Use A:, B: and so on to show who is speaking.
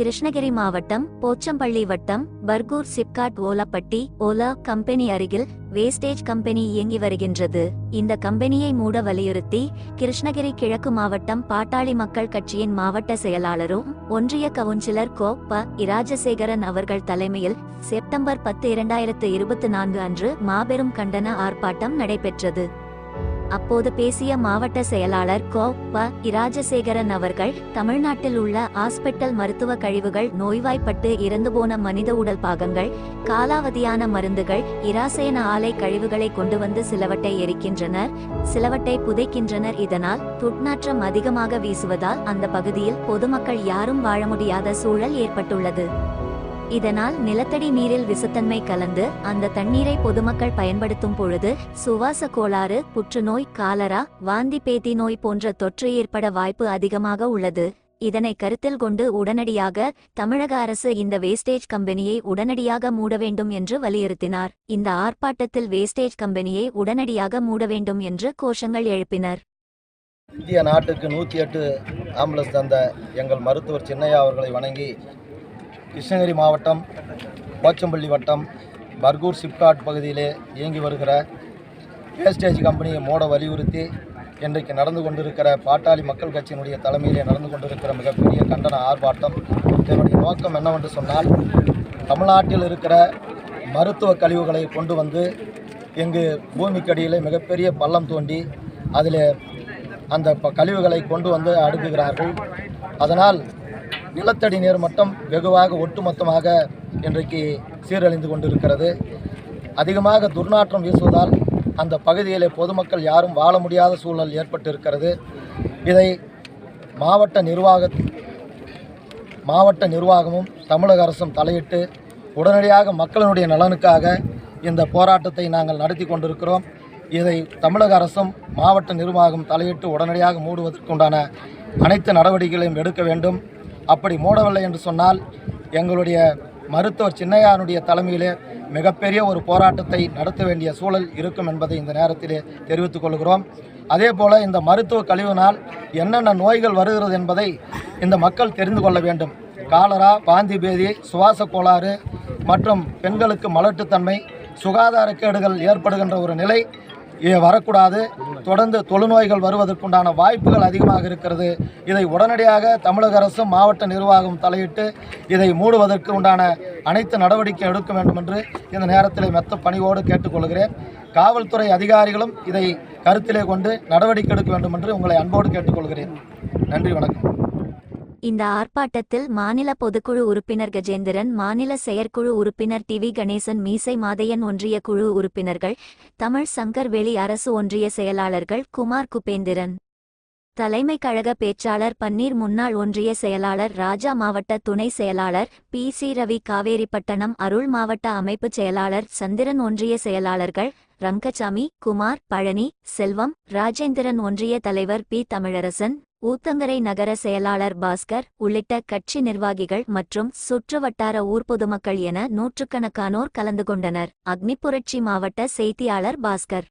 A: கிருஷ்ணகிரி மாவட்டம் போச்சம்பள்ளி வட்டம் பர்கூர் சிப்காட் ஓலப்பட்டி ஓலா கம்பெனி அருகில் வேஸ்டேஜ் கம்பெனி இயங்கி வருகின்றது. இந்த கம்பெனியை மூட வலியுறுத்தி கிருஷ்ணகிரி கிழக்கு மாவட்டம் பாட்டாளி மக்கள் கட்சியின் மாவட்ட செயலாளரும் ஒன்றிய கவுன்சிலர் கோ. ப. இராஜசேகரன் அவர்கள் தலைமையில் செப்டம்பர் பத்து இரண்டாயிரத்து இருபத்தி நான்கு அன்று மாபெரும் கண்டன ஆர்ப்பாட்டம் நடைபெற்றது. அப்போது பேசிய மாவட்ட செயலாளர் கோ ப இராஜசேகரன் அவர்கள் தமிழ்நாட்டில் உள்ள ஹாஸ்பிட்டல் மருத்துவ கழிவுகள் நோய்வாய்ப்பட்டு இறந்துபோன மனித உடல் பாகங்கள் காலாவதியான மருந்துகள் இராசயன ஆலை கழிவுகளை கொண்டு வந்து சிலவட்டை எரிக்கின்றனர் சிலவட்டை புதைக்கின்றனர். இதனால் துட்நாற்றம் அதிகமாக வீசுவதால் அந்த பகுதியில் பொதுமக்கள் யாரும் வாழ முடியாத சூழல் ஏற்பட்டுள்ளது. இதனால் நிலத்தடி நீரில் விசத்தன்மை கலந்து அந்த தண்ணீரை பொதுமக்கள் பயன்படுத்தும் பொழுது சுவாச கோளாறு புற்றுநோய் காலரா வாந்தி பேதி நோய் போன்ற தொற்று ஏற்பட வாய்ப்பு அதிகமாக உள்ளது. இதனை கருத்தில் கொண்டு உடனடியாக தமிழக அரசு இந்த வேஸ்டேஜ் கம்பெனியை உடனடியாக மூட வேண்டும் என்று வலியுறுத்தினார். இந்த ஆர்ப்பாட்டத்தில் வேஸ்டேஜ் கம்பெனியை உடனடியாக மூட வேண்டும் என்று கோஷங்கள் எழுப்பினர்.
B: இந்திய நாட்டுக்கு நூற்றி எட்டு ஆம்புலன்ஸ் தந்த எங்கள் மருத்துவர் சின்னையா அவர்களை வணங்கி கிருஷ்ணகிரி மாவட்டம் போச்சம்பள்ளி வட்டம் பர்கூர் சிப்காட் பகுதியிலே இயங்கி வருகிற வேஸ்டேஜ் கம்பெனியை மூட வலியுறுத்தி இன்றைக்கு நடந்து கொண்டிருக்கிற பாட்டாளி மக்கள் கட்சியினுடைய தலைமையிலே நடந்து கொண்டிருக்கிற மிகப்பெரிய கண்டன ஆர்ப்பாட்டம். இதனுடைய நோக்கம் என்னவென்று சொன்னால் தமிழ்நாட்டில் இருக்கிற மருத்துவ கழிவுகளை கொண்டு வந்து இங்கு பூமிக்கடியில் மிகப்பெரிய பள்ளம் தோண்டி அதில் அந்த ப- கழிவுகளை கொண்டு வந்து அடுக்குகிறார்கள். அதனால் நிலத்தடி நீர் மட்டம் வெகுவாக ஒட்டுமொத்தமாக இன்றைக்கு சீரழிந்து கொண்டிருக்கிறது. அதிகமாக துர்நாற்றம் வீசுவதால் அந்த பகுதியிலே பொதுமக்கள் யாரும் வாழ முடியாத சூழல் ஏற்பட்டிருக்கிறது. இதை மாவட்ட நிர்வாக மாவட்ட நிர்வாகமும் தமிழக அரசும் தலையிட்டு உடனடியாக மக்களினுடைய நலனுக்காக இந்த போராட்டத்தை நாங்கள் நடத்தி கொண்டிருக்கிறோம். இதை தமிழக அரசும் மாவட்ட நிர்வாகம் தலையிட்டு உடனடியாக மூடுவதற்குண்டான அனைத்து நடவடிக்கைகளையும் எடுக்க வேண்டும். அப்படி மூடவில்லை என்று சொன்னால் எங்களுடைய மருத்துவர் சின்னையானுடைய தலைமையிலே மிகப்பெரிய ஒரு போராட்டத்தை நடத்த வேண்டிய சூழல் இருக்கும் என்பதை இந்த நேரத்திலே தெரிவித்துக் கொள்கிறோம். அதே போல் இந்த மருத்துவ கழிவுனால் என்னென்ன நோய்கள் வருகிறது என்பதை இந்த மக்கள் தெரிந்து கொள்ள வேண்டும். காலரா பாந்தி பேதி சுவாச கோளாறு மற்றும் பெண்களுக்கு மலட்டுத்தன்மை சுகாதார கேடுகள் ஏற்படுகின்ற ஒரு நிலை வரக்கூடாது. தொடர்ந்து தொழுநோய்கள் வருவதற்குண்டான வாய்ப்புகள் அதிகமாக இருக்கிறது. இதை உடனடியாக தமிழக அரசும் மாவட்ட நிர்வாகம் தலையிட்டு இதை மூடுவதற்கு உண்டான அனைத்து நடவடிக்கை எடுக்க வேண்டும் என்று இந்த நேரத்தில் மெத்த பணிவோடு கேட்டுக்கொள்கிறேன். காவல்துறை அதிகாரிகளும் இதை கருத்திலே கொண்டு நடவடிக்கை எடுக்க வேண்டும் என்று உங்களை அன்போடு கேட்டுக்கொள்கிறேன். நன்றி வணக்கம்.
A: இந்த ஆர்ப்பாட்டத்தில் மாநில பொதுக்குழு உறுப்பினர் கஜேந்திரன் மாநில செயற்குழு உறுப்பினர் டி வி கணேசன் மீசை மாதையன் ஒன்றிய குழு உறுப்பினர்கள் தமிழ் சங்கர்வேலி அரசு ஒன்றிய செயலாளர்கள் குமார் குபேந்திரன். தலைமை கழக பேச்சாளர் பன்னீர் முன்னாள் ஒன்றிய செயலாளர் ராஜா மாவட்ட துணை செயலாளர் பி சி ரவி காவேரிப்பட்டணம் அருள் மாவட்ட அமைப்புச் செயலாளர் சந்திரன் ஒன்றிய செயலாளர்கள் ரங்கசாமி குமார் பழனி செல்வம் ராஜேந்திரன் ஒன்றிய தலைவர் பி. தமிழரசன். ஊத்தங்கரை நகர செயலாளர் பாஸ்கர் உள்ளிட்ட கட்சி நிர்வாகிகள் மற்றும் சுற்றுவட்டார ஊர் பொதுமக்கள் என நூற்றுக்கணக்கானோர் கலந்து கொண்டனர். அக்னி புரட்சி மாவட்ட செய்தியாளர் பாஸ்கர்.